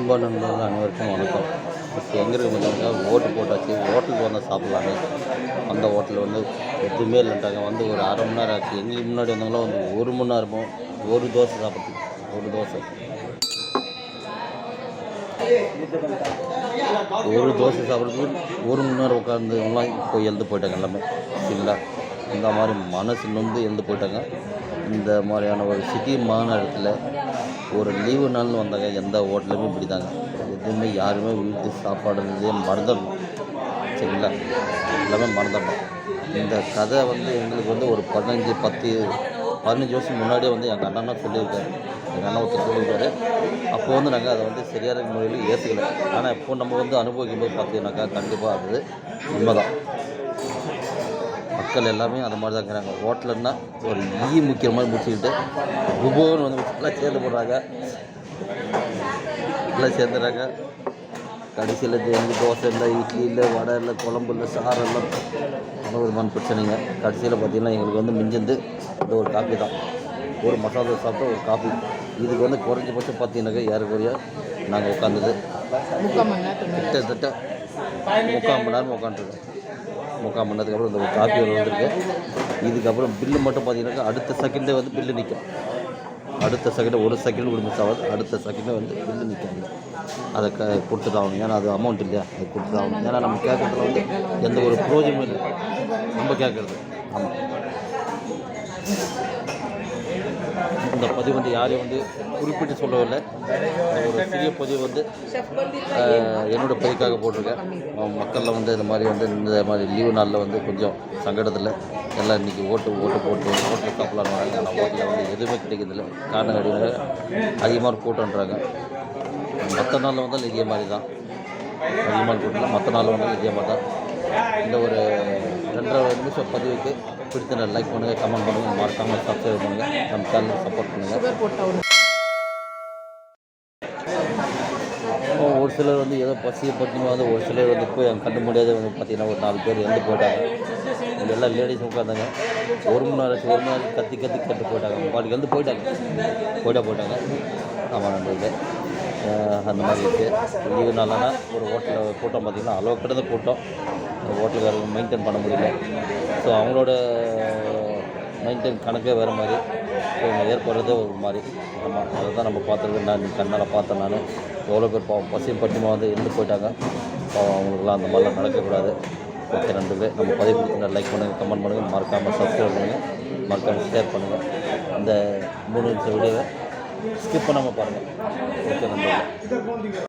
அன்பா நண்பர்கள் அனைவருக்கும் வணக்கம். இப்போ எங்கே இருக்க பார்த்தீங்கன்னா ஓட்டு போட்டாச்சு. ஹோட்டலுக்கு வந்தால் சாப்பிட்லாமே. அந்த ஹோட்டலில் வந்து எதுவுமே இல்லைன்ட்டாங்க வந்து ஒரு அரை மணி நேரம் ஆச்சு. எங்களுக்கு முன்னாடி வந்தவங்களாம் வந்து ஒரு மணி நேரமும் ஒரு தோசை சாப்பிட்டு ஒரு தோசை. ஒரு தோசை சாப்பிட்றதுக்கு ஒரு மணி நேரம் உட்காந்துலாம் போய் எழுந்து போயிட்டாங்க எல்லாமே. சரிங்களா இந்த மாதிரி மனசு நொந்து எழுந்து போயிட்டாங்க. இந்த மாதிரியான ஒரு சிட்டி மாநகரத்தில் ஒரு லீவு நாள்னு வந்தாங்க. எந்த ஹோட்டலுமே இப்படி தாங்க எதுவுமே யாருமே வீட்டு சாப்பாடுலேயே மறந்துடணும். சரிங்களா? எல்லாமே மறந்துடணும். இந்த கதை வந்து எங்களுக்கு வந்து ஒரு பதினஞ்சு பத்து பதினஞ்சு வருஷம் முன்னாடியே வந்து எங்கள் அண்ணனா சொல்லியிருக்காரு. எங்கள் அண்ணன் ஒருத்தர் சொல்லியிருக்காரு. அப்போ வந்து நாங்கள் அதை வந்து சரியான முறையில் ஏற்றுக்கல ஆனால் இப்போ நம்ம வந்து அனுபவிக்கும் போது பார்த்தீங்கன்னாக்கா கண்டிப்பாக அது உண்மைதான். மக்கள் எல்லாமே அந்த மாதிரி தான் இருக்கிறாங்க. ஹோட்டலுன்னா ஒரு ஈ முக்கிய மாதிரி முடிச்சுக்கிட்டு குபோன்னு வந்து எல்லாம் சேர்ந்து போடுறாங்க. எல்லாம் சேர்ந்துடுறாங்க. கடைசியில் எங்களுக்கு தோசை இல்லை இட்லி இல்லை வடை இல்லை குழம்பு இல்லை சாறு இல்லை பல விதமான பிரச்சனைங்க. கடைசியில் பார்த்தீங்கன்னா எங்களுக்கு வந்து மிஞ்சிந்து இந்த ஒரு காப்பி தான். ஒரு மசாலா தோசை சாப்பிட்டா ஒரு காப்பி இதுக்கு வந்து குறைஞ்சபட்சம் பார்த்தீங்கன்னாக்கா ஏறக்குறைய நாங்கள் உட்காந்தது கிட்டத்தட்ட முக்கால் மணி நேரம் உட்காந்துருக்கேன் முக்கால் மணி நேரத்துக்கு அப்புறம் இந்த காப்பி ஒன்று வந்திருக்கு. இதுக்கப்புறம் பில்லு மட்டும் பார்த்தீங்கன்னாக்கா அடுத்த செகண்டே வந்து பில்லு நிற்கும் அடுத்த செகண்ட் ஒரு செகண்ட் கூட மிஸ் ஆகாது. அடுத்த செகண்டே வந்து பில்லு நிற்காது அதை க கொடுத்துட்டு ஆகணும். ஏன்னா அது அமௌண்ட் இல்லையா? அது கொடுத்து ஆகணும். ஏன்னா நம்ம கேட்குறதுல வந்து எந்த ஒரு ப்ரோஜனமும் இல்லை. நம்ம கேட்குறது. ஆமாம் இந்த பதிவு வந்து யாரையும் வந்து குறிப்பிட்டு சொல்லவில்லை. ஒரு சிறிய பதிவு வந்து என்னோட பதிவுக்காக போட்டிருக்கேன். அவன் மக்களில் வந்து இந்த மாதிரி வந்து இந்த மாதிரி லீவு நாளில் வந்து கொஞ்சம் சங்கடத்தில் எல்லாம் இன்றைக்கி ஓட்டு ஓட்டு போட்டு ஓட்டு சாப்பிடலாம் வராங்க ஆனால் ஓட்டில் வந்து எதுவுமே கிடைக்கிறதில்ல. காரணம் கிடையாது அதிகமாக கூட்டம்ன்றாங்க. மற்ற நாளில் வந்தாலும் இதே மாதிரி தான். அதிகமாக கூட்டம் மற்ற நாளில் வந்தாலும் இதே மாதிரி தான். இந்த ஒரு ரெண்டரை நிமிஷம் பதிவுக்கு பிடித்த லைக் பண்ணுங்கள் கமெண்ட் பண்ணுங்கள் மறக்காமல் சப்ஸ்கிரைப் பண்ணுங்கள் நம்ம சேனலுக்கு சப்போர்ட் பண்ணுங்கள் ஒரு சிலர் வந்து ஏதோ பசியை பற்றினா வந்து ஒரு சிலர் வந்து போய் கண்டு முடியாத வந்து பார்த்தீங்கன்னா ஒரு நாலு பேர் இறந்து போயிட்டாங்க. இங்கே எல்லாம் லேடிஸ் உட்காந்தாங்க ஒரு மணி நேரம் ஒரு மணி நேரம் கத்தி கத்தி கட்டு போயிட்டாங்க. பாட்டுக்கு வந்து போயிட்டாங்க. போயிட்டா போயிட்டாங்க. ஆமாம் நன்றி அந்த மாதிரி இருக்குது லீவு நாளானா ஒரு ஹோட்டலில் கூட்டம் பார்த்திங்கன்னா அளவு கிடந்த கூட்டம் ஹோட்டலுக்காரங்க மெயின்டைன் பண்ண முடியல. ஸோ அவங்களோட மெயின்டைன் கணக்கே வேறு மாதிரி. ஸோ ஏற்படுறதே ஒரு மாதிரி. ஆமாம் அதை தான் நம்ம பார்த்துருக்கோம். நான் கண்ணால் பார்த்தேன் நான். எவ்வளோ பேர் பாவம் பசியும் பட்டியமாக வந்து இருந்து போயிட்டாங்க. பாவம் அவங்களுக்குலாம் அந்த மாதிரிலாம் நடக்கக்கூடாது. ஓகே நண்பர்களே நம்ம பதிவு கொடுத்துருந்தா லைக் பண்ணுங்கள் கமெண்ட் பண்ணுங்கள் மறக்காமல் சப்ஸ்கிரைப் பண்ணுங்கள் மறக்காமல் ஷேர் பண்ணுங்கள் இந்த மூணு நிமிஷம் வீடியோவை ஸ்கிப் பண்ணாமல் பாருங்கள் ஓகே நண்பர்களே.